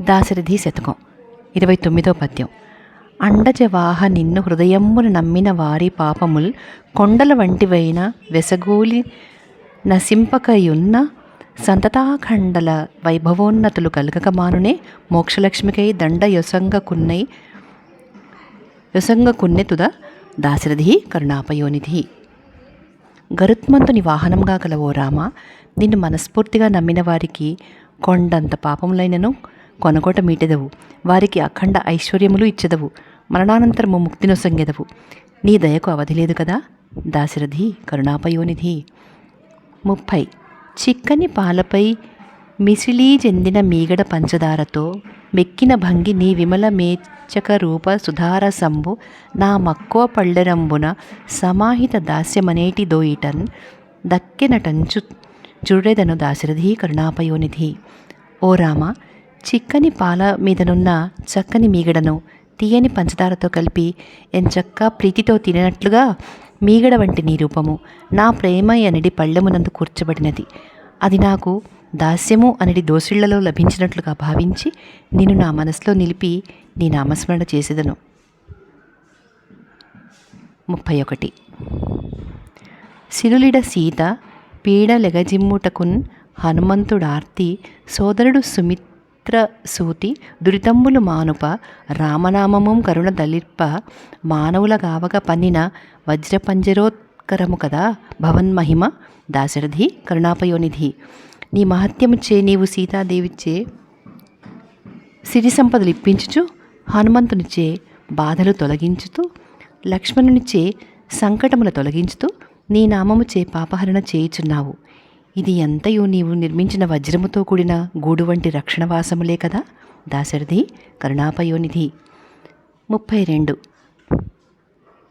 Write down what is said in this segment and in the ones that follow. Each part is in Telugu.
దాశరథి శతకం ఇరవై తొమ్మిదో పద్యం. అండజవాహ నిన్ను హృదయమ్మును నమ్మిన వారి పాపముల్ కొండల వంటివైన వెసగూలి నశింపకయున్న సంతతాఖండల వైభవోన్నతులు కలగకమానునే మోక్షలక్ష్మికై దండ యొసంగకున్నై యొసంగకున్నె దాశరథి కరుణాపయోనిధి. గరుత్మంతుని వాహనంగా గల ఓ రామ నిన్ను మనస్ఫూర్తిగా నమ్మిన వారికి కొండంత పాపములైనను కొనగోట మీటెదవు. వారికి అఖండ ఐశ్వర్యములు ఇచ్చెదవు. మరణానంతరము ముక్తినొసంగెదవు నీ దయకు అవధి లేదు కదా? దాశరథి కరుణాపయోనిధి. ముప్పై. చిక్కని పాలపై మిసిలీ చెందిన మీగడ పంచదారతో మెక్కిన భంగి నీ విమల మేచక రూప సుధార సంబు నా మక్కువ పళ్ళెరంబున సమాహిత దాస్యమనేటి దోయిటన్ దక్కెనటంచు చూడెదను దాశరథి కరుణాపయోనిధి. ఓ రామ చిక్కని పాల మీదనున్న చక్కని మీగడను తీయని పంచదారతో కలిపి ఎంచక్క ప్రీతితో తిననట్లుగా మీగడ వంటి నీ రూపము నా ప్రేమ అనడి పళ్ళెమునందు కూర్చబడినది. అది నాకు దాస్యము అనడి దోసిళ్ళలో లభించినట్లుగా భావించి నేను నా మనసులో నిలిపి నీ నామస్మరణ చేసేదను. ముప్పై ఒకటి సిరులిడ సీత పీడ లెగజిమ్ముటకున్ హనుమంతుడార్తి సోదరుడు సుమిత్ సుమిత్ర సూతి దురితంబులు మానుప రామనామము కరుణ దలిర్ప మానవుల గావక పన్నిన వజ్రపంజరోత్కరము కదా? భవన్మహిమ దాశరథి కరుణాపయోనిధి. నీ మహత్యముచే నీవు సీతాదేవిచ్చే సిరి సంపదలు ఇప్పించుచు హనుమంతునిచే బాధలు తొలగించుతూ లక్ష్మణునిచే సంకటములు తొలగించుతూ నీ నామముచే పాపహరణ చేయుచున్నావు. ఇది ఎంతయో నీవు నిర్మించిన వజ్రముతో కూడిన గూడు వంటి రక్షణవాసములే కదా? దాశరథి కరుణాపయోనిధి. ముప్పై రెండు.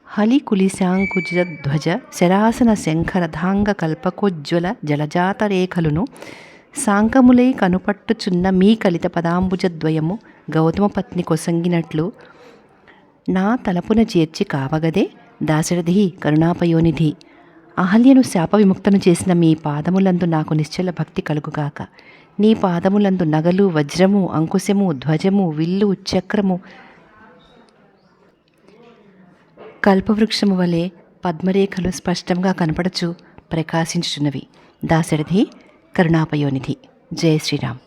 హలి కులిశాంకుజ ధ్వజ శరాసన శంఖరథాంగ కల్పకోజ్వల జలజాతరేఖలును సాంకములై కనుపట్టుచున్న మీ కలిత పదాంబుజద్వయము గౌతమ పత్ని కొసంగినట్లు నా తలపున చేర్చి కావగదే? దాశరథి కరుణాపయోనిధి. అహల్యను శాప విముక్తను చేసిన మీ పాదములందు నాకు నిశ్చల భక్తి కలుగుగాక. నీ పాదములందు నగలు వజ్రము అంకుశము ధ్వజము విల్లు చక్రము కల్పవృక్షము వలె పద్మరేఖలు స్పష్టంగా కనపడచు ప్రకాశించుచున్నవి. దాశరథి కరుణాపయోనిధి. జయ శ్రీరామ్.